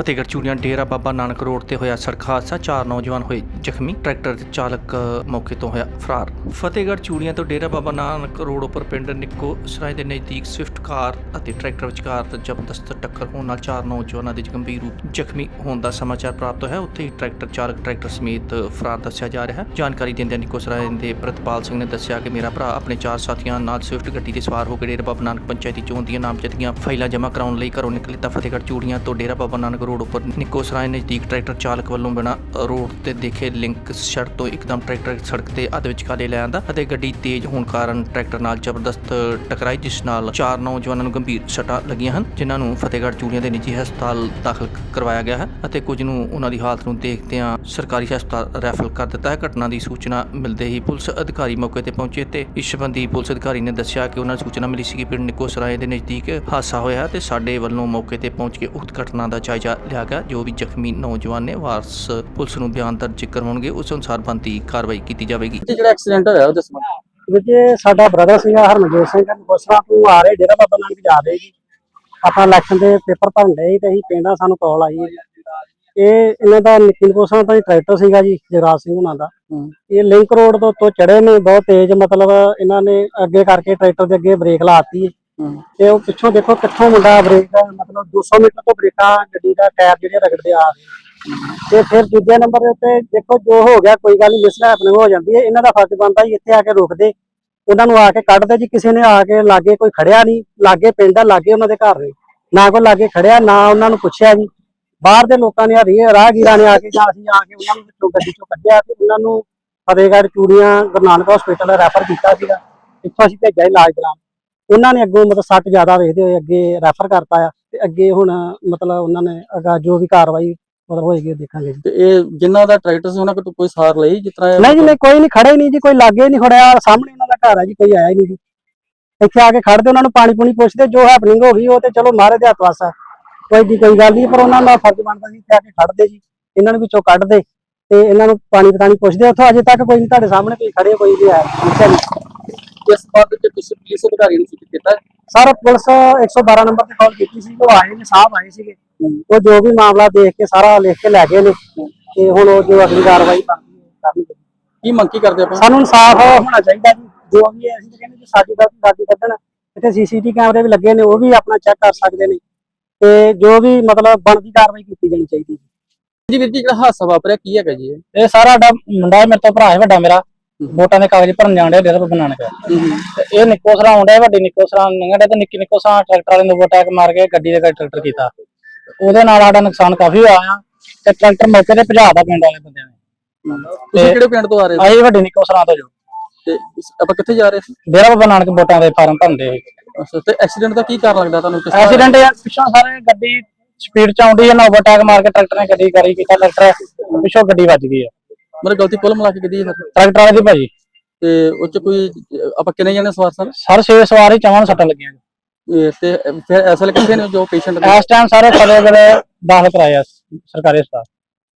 Fatehgarh Churian Dera Baba Nanak road ਤੇ ਹੋਇਆ ਸੜਕ ਹਾਦਸਾ, ਚਾਰ ਨੌਜਵਾਨ ਹੋਏ ਜ਼ਖਮੀ, ਟਰੈਕਟਰ ਦੇ ਚਾਲਕ ਮੌਕੇ ਤੋਂ ਹੋਇਆ ਫਰਾਰ। ਫਤਿਹਗੜ੍ਹ ਚੂੜੀਆਂ ਤੋਂ ਡੇਰਾ ਬਾਬਾ ਨਾਨਕ ਰੋਡ ਉੱਪਰ ਪਿੰਡ ਨਿੱਕੋ ਸਰਾਏ ਦੇ ਨਜ਼ਦੀਕ ਸਵਿਫਟ ਕਾਰ ਅਤੇ ਟਰੈਕਟਰ ਵਿਚਕਾਰ ਜ਼ਬਰਦਸਤ ਟੱਕਰ ਹੋਣ ਨਾਲ ਚਾਰ ਨੌਜਵਾਨਾਂ ਦੇ ਗੰਭੀਰ ਰੂਪ ਜ਼ਖਮੀ ਹੋਣ ਦਾ ਸਮਾਚਾਰ ਪ੍ਰਾਪਤ ਹੋਇਆ। ਉੱਥੇ ਹੀ ਟਰੈਕਟਰ ਚਾਲਕ, ਟਰੈਕਟਰ ਸਮੇਤ ਫਰਾਰ ਦੱਸਿਆ ਜਾ ਰਿਹਾ ਹੈ। ਜਾਣਕਾਰੀ ਦਿੰਦਿਆਂ ਨਿੱਕੋ ਸਰਾਏ ਦੇ ਪ੍ਰਤਪਾਲ ਸਿੰਘ ਨੇ ਦੱਸਿਆ ਕਿ ਮੇਰਾ ਭਰਾ ਆਪਣੇ ਚਾਰ ਸਾਥੀਆਂ ਨਾਲ ਸਵਿਫਟ ਗੱਡੀ ਤੇ ਸਵਾਰ ਹੋ ਕੇ ਡੇਰਾ ਬਾਬਾ ਨਾਨਕ ਪੰਚਾਇਤੀ ਚੋਣ ਦੀਆਂ ਨਾਮਜ਼ਦਗੀਆਂ ਫਾਈਲਾਂ ਜਮ੍ਹਾਂ ਕਰਾਉਣ ਲਈ ਘਰੋਂ ਨਿਕਲੇ ਤਾਂ ਫਤਿਹਗੜ੍ਹ ਚੂੜੀਆਂ ਤੋਂ ਡੇਰਾ ਬਾਬਾ ਨਾਨਕ ਰੋਡ ਉੱਪਰ ਨਿੱਕੋ ਸਰਾਏ ਨਜ਼ਦੀਕ ਟਰੈਕਟਰ ਚਾਲਕ ਵੱਲੋਂ ਬਿਨਾਂ ਰੋਡ ਤੇ ਦੇਖੇ ਲਿੰਕ ਸੜਕ ਤੋਂ ਇੱਕਦਮ ਟਰੈਕਟਰ ਸੜਕ ਤੇ ਅੱਧ ਵਿਚਕਾਲੇ ਲੈ ਆਂਦਾ ਅਤੇ ਗੱਡੀ ਤੇਜ਼ ਹੋਣ ਕਾਰਨ ਟਰੈਕਟਰ ਨਾਲ ਜ਼ਬਰਦਸਤ ਟਕਰਾਈ, ਜਿਸ ਨਾਲ ਚਾਰ ਨੌਜਵਾਨਾਂ ਨੂੰ ਗੰਭੀਰ ਸੱਟਾਂ ਲੱਗੀਆਂ ਹਨ, ਜਿਨ੍ਹਾਂ ਨੂੰ ਫਤਿਹਗੜ੍ਹ ਚੂੜੀਆਂ ਦੇ ਨਿੱਜੀ ਹਸਪਤਾਲ ਦਾਖਲ ਕਰਵਾਇਆ ਗਿਆ ਹੈ ਅਤੇ ਕੁਝ ਨੂੰ ਉਹਨਾਂ ਦੀ ਹਾਲਤ ਨੂੰ ਦੇਖਦਿਆਂ ਸਰਕਾਰੀ ਹਸਪਤਾਲ ਰੈਫਰ ਕਰ ਦਿੱਤਾ ਹੈ। ਘਟਨਾ ਦੀ ਸੂਚਨਾ ਮਿਲਦੇ ਹੀ ਪੁਲਿਸ ਅਧਿਕਾਰੀ ਮੌਕੇ ਤੇ ਪਹੁੰਚੇ ਤੇ ਇਸ ਸੰਬੰਧੀ ਪੁਲਿਸ ਅਧਿਕਾਰੀ ਨੇ ਦੱਸਿਆ ਕਿ ਉਹਨਾਂ ਨੂੰ ਸੂਚਨਾ ਮਿਲੀ ਸੀ ਕਿ ਪਿੰਡ ਨਿੱਕੋ ਸਰਾਏ ਦੇ ਨਜ਼ਦੀਕ ਹਾਦਸਾ ਹੋਇਆ ਤੇ ਸਾਡੇ ਵੱਲੋਂ ਮੌਕੇ ਤੇ ਪਹੁੰਚ ਕੇ ਉਕਤ ਘਟਨਾ ਦਾ ਜਾਇਜ਼ਾ ਲਿਆ ਗਿਆ ਜੋ ਵੀ ਜ਼ਖਮੀ ਨੌਜਵਾਨ ਨੇ ਵਾਰਸ ਪੁਲਿਸ ਨੂੰ ਬਿਆਨ ਦਰਜ ਕਰਵਾਉਣਗੇ ਉਸ ਅਨੁਸਾਰ ਬਣਦੀ ਕਾਰਵਾਈ ਕੀਤੀ ਜਾਵੇਗੀ। ਜਿਹੜਾ ਐਕਸੀਡੈਂਟ ਹੋਇਆ ਉਹਦੇ ਸੰਬੰਧ ਵਿੱਚ ਸਾਡਾ ਬ੍ਰਦਰ ਸੀਗਾ ਹਰਮਨਜੋਤ ਸਿੰਘ ਗੋਸਰਾ ਤੋਂ ਆ ਰਹੇ ਡੇਰਾ ਬਾਬਾ ਨਾਨਕ ਜਾ ਰਹੇ ਜੀ। ਆਪਾਂ ਇਲੈਕਸ਼ਨ ਦੇ ਪੇਪਰ ਭਰਨ ਡਏ ਤੇ ਅਸੀਂ ਪਿੰਡਾਂ ਸਾਨੂੰ ਕਾਲ ਆਈ। ਇਹ ਇਹਨਾਂ ਦਾ ਨਿਖਿਲ ਗੋਸਰਾ ਦਾ ਟਰੈਕਟਰ ਸੀਗਾ ਜੀ ਜਗਰਾਜ ਸਿੰਘ ਉਹਨਾਂ ਦਾ। ਇਹ ਲਿੰਕ ਰੋਡ ਤੋਂ ਉੱਤੋਂ ਚੜੇ ਨੇ ਬਹੁਤ ਤੇਜ਼ ਮਤਲਬ ਇਹਨਾਂ ਨੇ ਅੱਗੇ ਕਰਕੇ ਟਰੈਕਟਰ ਦੇ ਅੱਗੇ ਬ੍ਰੇਕ ਲਾਤੀ ਹੂੰ ਤੇ ਉਹ ਪਿੱਛੋਂ ਦੇਖੋ ਕਿੱਥੋਂ ਮੁੰਡਾ ਬ੍ਰੇਕ ਦਾ, ਮਤਲਬ 200 ਮੀਟਰ ਤੋਂ ਬ੍ਰੇਕਾਂ ਗੱਡੀ ਦਾ ਟਾਇਰ ਜਿਹੜੇ ਰਗੜਦੇ ਆ ਰਹੇ ਤੇ ਫਿਰ ਦੂਜੇ ਨੰਬਰ ਦੇ ਉੱਤੇ ਦੇਖੋ ਜੋ ਹੋ ਗਿਆ, ਕੋਈ ਗੱਲ ਨਹੀਂ ਮਿਸ ਹੈਪਨਿੰਗ ਹੋ ਜਾਂਦੀ ਹੈ, ਇਹਨਾਂ ਦਾ ਫਰਜ਼ ਬਣਦਾ ਜੀ ਇੱਥੇ ਆ ਕੇ ਰੁਕਦੇ। ਉਹਨਾਂ ਨੂੰ ਆ ਕੇ ਕੱਢਦੇ ਜੀ, ਕਿਸੇ ਨੇ ਆ ਕੇ ਲਾਗੇ ਕੋਈ ਖੜਿਆ ਨਹੀਂ, ਲਾਗੇ ਪਿੰਡ ਆ, ਲਾਗੇ ਉਹਨਾਂ ਦੇ ਘਰ ਨੇ। ਨਾ ਕੋਈ ਲਾਗੇ ਖੜਿਆ, ਨਾ ਉਹਨਾਂ ਨੂੰ ਪੁੱਛਿਆ ਜੀ। ਬਾਹਰ ਦੇ ਲੋਕਾਂ ਨੇ ਰਾਹਗੀਰਾਂ ਨੇ ਆ ਕੇ ਜਾਂ ਅਸੀਂ ਆ ਕੇ ਉਹਨਾਂ ਨੂੰ ਵਿੱਚੋਂ ਗੱਡੀ ਚੋਂ ਕੱਢਿਆ ਤੇ ਉਹਨਾਂ ਨੂੰ ਫਤਿਹਗੜ੍ਹ ਚੂੜੀਆਂ ਗੁਰੂ ਨਾਨਕ ਹਸਪੀਟਲ ਰੈਫਰ ਕੀਤਾ ਸੀਗਾ। ਇੱਥੋਂ ਅਸੀਂ ਭੇਜਿਆ ਇਲਾਜ ਦੌਰਾਨ ਉਹਨਾਂ ਨੇ ਅੱਗੋਂ ਮਤਲਬ ਸੱਟ ਜ਼ਿਆਦਾ ਵੇਖਦੇ ਹੋਏ ਅੱਗੇ ਰੈਫਰ ਕਰਤਾ ਆ ਤੇ ਅੱਗੇ ਹੁਣ ਮਤਲਬ ਉਹਨਾਂ ਨੇ ਅਗਾ ਜੋ ਵੀ ਕਾਰਵਾਈ ਮਤਲਬ ਹੋਏਗੀ ਉਹ ਦੇਖਾਂਗੇ ਜੀ। ਤੇ ਇਹ ਜਿਨ੍ਹਾਂ ਦਾ ਟਰੈਕਟਰ ਸੀ ਉਹਨਾਂ ਕੋਲ ਕੋਈ ਸਾਰ ਲਈ ਜਿਸ ਤਰ੍ਹਾਂ ਇਹ- ਨਹੀਂ ਜੀ ਨਹੀਂ ਕੋਈ ਨਹੀਂ ਖੜੇ ਨਹੀਂ ਜੀ ਕੋਈ ਲਾਗੇ ਨਹੀਂ ਖੜਿਆ ਸਾਹਮਣੇ ਉਹਨਾਂ ਦਾ ਘਰ ਆ ਜੀ ਕੋਈ ਆਇਆ ਹੀ ਨਹੀਂ ਜੀ। ਇੱਥੇ ਆ ਕੇ ਖੜਦੇ ਉਹਨਾਂ ਨੂੰ ਪਾਣੀ ਪੂਣੀ ਪੁੱਛਦੇ ਜੋ ਹੈਪਨਿੰਗ ਹੋ ਗਈ ਉਹ ਤੇ ਚਲੋ ਮਾਰੇ ਦੇ ਹੱਥ ਵਾਸਾ ਕੋਈ ਦੀ ਕੋਈ ਗੱਲ ਨਹੀਂ ਪਰ ਉਹਨਾਂ ਦਾ ਫਰਜ਼ ਬਣਦਾ ਸੀ ਇੱਥੇ ਆ ਕੇ ਖੜਦੇ ਜੀ ਇਹਨਾਂ ਨੂੰ ਵਿੱਚੋਂ ਕੱਢਦੇ ਤੇ ਇਹਨਾਂ ਨੂੰ ਪਾਣੀ ਪਤਾਣੀ ਪੁੱਛਦੇ ਉੱਥੋਂ ਅਜੇ ਤੱਕ ਕੋਈ ਨਹੀਂ ਤੁਹਾਡੇ ਸਾਹਮਣੇ ਕੋਈ ਖੜੇ ਕੋਈ ਨਹੀਂ ਆਇਆ। ਪੁੱਛਿਆ ਨਹੀਂ ਇਸ ਬਾਤ ਵਿੱਚ ਕਿਸੇ ਪੁਲਿਸ ਅਧਿਕਾਰੀ ਨੂੰ ਸੂਚਿਤ ਕੀਤਾ? ਸਰ ਪੁਲਿਸ 112 ਨੰਬਰ ਤੇ ਕਾਲ ਕੀਤੀ ਸੀ ਉਹ ਆਏ ਨੇ ਸਾਹਿਬ ਆਏ ਸੀਗੇ। ਉਹ ਜੋ ਵੀ ਮਾਮਲਾ ਦੇਖ ਕੇ ਸਾਰਾ ਲਿਖ ਕੇ ਲੈ ਗਏ ਨੇ ਤੇ ਹੁਣ ਉਹ ਜੋ ਅਗਲੀ ਕਾਰਵਾਈ ਕੀ ਮੰਗ ਕੀ ਕਰਦੇ ਆਪਾਂ? ਸਾਨੂੰ ਇਨਸਾਫ ਹੋਣਾ ਚਾਹੀਦਾ ਜੀ। ਜੋ ਵੀ ਹੈ ਅਸੀਂ ਤਾਂ ਕਹਿੰਦੇ ਜੀ ਸਾਡੀ ਗਲਤੀ ਸਾਡੀ ਕੱਢਣ। ਇੱਥੇ ਸੀਸੀਟੀ ਕੈਮਰੇ ਵੀ ਲੱਗੇ ਨੇ ਉਹ ਵੀ ਆਪਣਾ ਚੈੱਕ ਕਰ ਸਕਦੇ ਨੇ। ਤੇ ਜੋ ਵੀ ਮਤਲਬ ਬਣਦੀ ਕਾਰਵਾਈ ਕੀਤੀ ਜਾਣੀ ਚਾਹੀਦੀ ਜੀ ਵੀਰ ਜੀ ਜਿਹੜਾ ਹਾਦਸਾ ਵਾਪਰਿਆ ਕੀ ਹੈਗਾ ਜੀ ਇਹ? ਇਹ ਸਾਰਾ ਸਾਡਾ ਮੁੰਡਾ ਮੇਰੇ ਤੋਂ ਭਰਾ ਹੈ ਵੱਡਾ ਮੇਰਾ। ਵੋਟਾਂ ਦੇ ਕਾਗਜ਼ ਭਰਨ ਜਾਣ ਡਿਆ ਡੇਰਾ ਬਾਬਾ ਨਾਨਕ ਤੇ ਇਹ ਨਿੱਕੋ ਸਰਾ ਆਉਂਦਾ ਵੱਡੀ ਨਿੱਕੋ ਸਰਾ ਲੰਘਣ ਤੇ ਨਿੱਕੀ ਨਿੱਕੋ ਸਰਾ ਟਰੈਕਟਰ ਵਾਲੇ ਨੂੰ ਅਟੈਕ ਮਾਰ ਕੇ ਗੱਡੀ ਦੇ ਟਰੈਕਟਰ ਕੀਤਾ। ਉਹਦੇ ਨਾਲ ਸਾਡਾ ਨੁਕਸਾਨ ਕਾਫੀ ਹੋਇਆ ਆ ਤੇ ਟਰੈਕਟਰ ਮੌਕੇ ਤੇ ਭਜਾ ਦਾ ਪਿੰਡ ਵਾਲੇ ਬੰਦਿਆਂ ਨੇ। ਤੁਸੀਂ ਕਿਹੜੇ ਪਿੰਡ ਤੋਂ ਆ ਰਹੇ ਸੀ ਅਸੀਂ ਵੱਡੀ ਨਿੱਕੋ ਸਰਾ ਤੋਂ ਜੋ। ਤੇ ਆਪਾਂ ਕਿੱਥੇ ਜਾ ਰਹੇ ਸੀ? ਡੇਰਾ ਬਾਬਾ ਨਾਨਕ ਵੋਟਾਂ ਦੇ ਫਾਰਮ ਭਰਦੇ ਅੱਛਾ ਤੇ ਐਕਸੀਡੈਂਟ ਦਾ ਕੀ ਕਾਰਨ ਲੱਗਦਾ ਤੁਹਾਨੂੰ ਕਿਸ ਐਕਸੀਡੈਂਟ ਯਾਰ ਪਿੱਛੋਂ ਸਾਰੇ ਗੱਡੀ ਸਪੀਡ ਚ ਆਉਂਦੀ ਹੈ ਨਾ ਓਵਰਟੇਕ ਮਾਰ ਕੇ ਟਰੈਕਟਰ ਨੇ ਗੱਡੀ ਕਰੀ ਕੀਤਾ ਟਰੈਕਟਰ ਪਿੱਛੋਂ ਗੱਡੀ ਵੱਜ ਗਈ ਹੈ ਮਤਲਬ ਗਲਤੀ ਕੁੱਲ ਮਿਲਾ ਕੇ ਕਿਹਦੀ ਹੈ? ਟਰੈਕਟਰ ਵਾਲੇ ਦੀ ਭਾਜੀ। ਤੇ ਉਹ ਚ ਕੋਈ ਅਹ, ਆਪਾਂ ਕਿੰਨੇ ਜਣੇ ਸਵਾਰ ਸਨ ਸਰ ਛੇ ਸਵਾਰੀ ਚਵਾਂ ਨੂੰ ਸੱਟਾਂ ਲੱਗੀਆਂ। ਇਹ ਤੇ ਫਿਰ ਐਸਲ ਕਿੱਥੇ ਨੇ ਜੋ ਪੇਸ਼ੈਂਟ ਇਸ ਟਾਈਮ ਸਾਰੇ ਫਤਿਹਗੜ੍ਹ ਦਾਖਲ ਕਰਾਇਆ ਸਰਕਾਰੀ ਹਸਪਤਾਲ।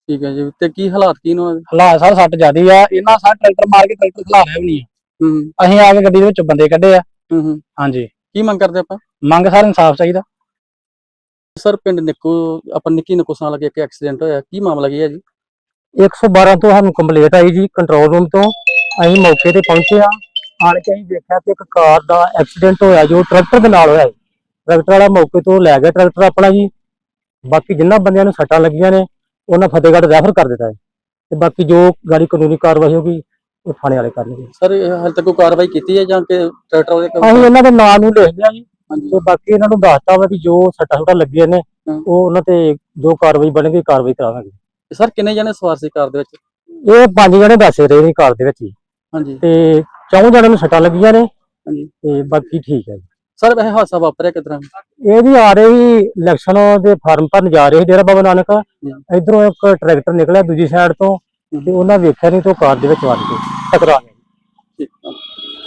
ਠੀਕ ਹੈ ਜੀ ਤੇ ਕੀ ਹਾਲਾਤ ਕੀ ਨੇ ਹਾਲਾਤ ਸਰ ਸੱਟ ਜਿਆਦੀ ਆ। ਇਹਨਾਂ ਸਾਰ ਟਰੈਕਟਰ ਮਾਰ ਕੇ ਟਰੈਕਟਰ ਖਲਾ ਰਿਹਾ ਵੀ ਨਹੀਂ ਹੂੰ ਅਸੀਂ ਆ ਕੇ ਗੱਡੀ ਦੇ ਵਿੱਚੋਂ ਬੰਦੇ ਕੱਢੇ ਆ। ਹੂੰ ਹੂੰ। ਹਾਂਜੀ। ਕੀ ਮੰਗ ਕਰਦੇ ਆਪਾਂ? ਮੰਗ ਸਰ ਇਨਸਾਫ ਚਾਹੀਦਾ। ਸਰ ਪਿੰਡ ਨਿੱਕੋ ਆਪਾਂ ਨਿੱਕੀ ਨਿੱਕੋ ਸਾਂ ਲੱਗੇ ਇੱਕ ਐਕਸੀਡੈਂਟ ਹੋਇਆ। ਕੀ ਮਾਮਲਾ ਕੀ ਹੈ ਜੀ? 112 ਤੋਂ ਸਾਨੂੰ ਕੰਪਲੀਟ ਆਈ ਜੀ ਕੰਟਰੋਲ ਰੂਮ ਤੋਂ। ਅਸੀਂ ਮੌਕੇ ਤੇ ਪਹੁੰਚੇ ਆ ਆਣ ਕੇ ਅਸੀਂ ਦੇਖਿਆ ਕਿ ਇੱਕ ਕਾਰ ਦਾ ਐਕਸੀਡੈਂਟ ਹੋਇਆ ਜੋ ਟਰੈਕਟਰ ਦੇ ਨਾਲ ਹੋਇਆ ਹੈ ਟਰੈਕਟਰ ਵਾਲਾ ਮੌਕੇ ਤੋਂ ਲੈ ਗਿਆ ਟਰੈਕਟਰ ਆਪਣਾ ਜੀ। ਬਾਕੀ ਜਿੰਨਾ ਬੰਦਿਆਂ ਨੂੰ ਸੱਟਾਂ ਲੱਗੀਆਂ ਨੇ ਉਹਨਾਂ ਫਤਿਹਗੜ੍ਹ ਰੈਫਰ ਕਰ ਦਿੱਤਾ ਹੈ ਤੇ ਬਾਕੀ ਜੋ ਗਾੜੀ ਕਾਨੂੰਨੀ ਕਾਰਵਾਈ ਹੋਗੀ ਉਹ ਥਾਣੇ ਵਾਲੇ ਕਰਨਗੇ। ਸਰ ਹਾਲੇ ਤੱਕ ਕੋਈ ਕਾਰਵਾਈ ਕੀਤੀ ਹੈ ਜਾਂ ਕਿ ਟਰੈਕਟਰ ਕੋਲ- ਅਸੀਂ ਇਹਨਾਂ ਦੇ ਨਾਂ ਨੂੰ ਲਿਖ ਲਿਆ ਜੀ। ਤੇ ਬਾਕੀ ਇਹਨਾਂ ਨੂੰ ਦੱਸਤਾ ਵਾ ਕਿ ਜੋ ਸੱਟਾਂ ਸੁੱਟਾਂ ਲੱਗੀਆਂ ਨੇ। ਉਹ ਉਹਨਾਂ ਤੇ ਜੋ ਕਾਰਵਾਈ ਬਣੇਗੀ ਕਾਰਵਾਈ ਕਰਾਵਾਂਗੇ। ਸਰ ਕਿੰਨੇ ਜਣੇ ਸਵਾਰ ਸੀ ਕਾਰ ਦੇ ਵਿੱਚ? ਇਹ ਪੰਜ ਜਣੇ ਦੱਸ ਰਹੇ ਨੇ ਕਾਰ ਦੇ ਵਿੱਚ ਹੀ। ਹਾਂਜੀ। ਤੇ ਚੌਂ ਜਣਿਆਂ ਨੂੰ ਸੱਟਾਂ ਲੱਗੀਆਂ ਨੇ ਹਾਂਜੀ। ਤੇ ਬਾਕੀ ਠੀਕ ਹੈ ਜੀ। ਸਰ ਵੈਸੇ ਹਾਦਸਾ ਵਾਪਰਿਆ ਕਿਦਾਂ? ਇਹ ਵੀ ਆ ਰਹੇ ਸੀ ਇਲੈਕਸ਼ਨ ਦੇ ਫਾਰਮ ਭਰਨ ਜਾ ਰਹੇ ਸੀ ਡੇਰਾ ਬਾਬਾ ਨਾਨਕ। ਇਧਰੋਂ ਇੱਕ ਟਰੈਕਟਰ ਨਿਕਲਿਆ ਦੂਜੀ ਸਾਈਡ ਤੋਂ ਤੇ ਉਹਨਾਂ ਵੇਖਿਆ ਨਹੀਂ ਤੋਂ ਕਾਰ ਦੇ ਵਿੱਚ ਵੱਜ ਕੇ ਟਕਰਾ ਗਿਆ ਠੀਕ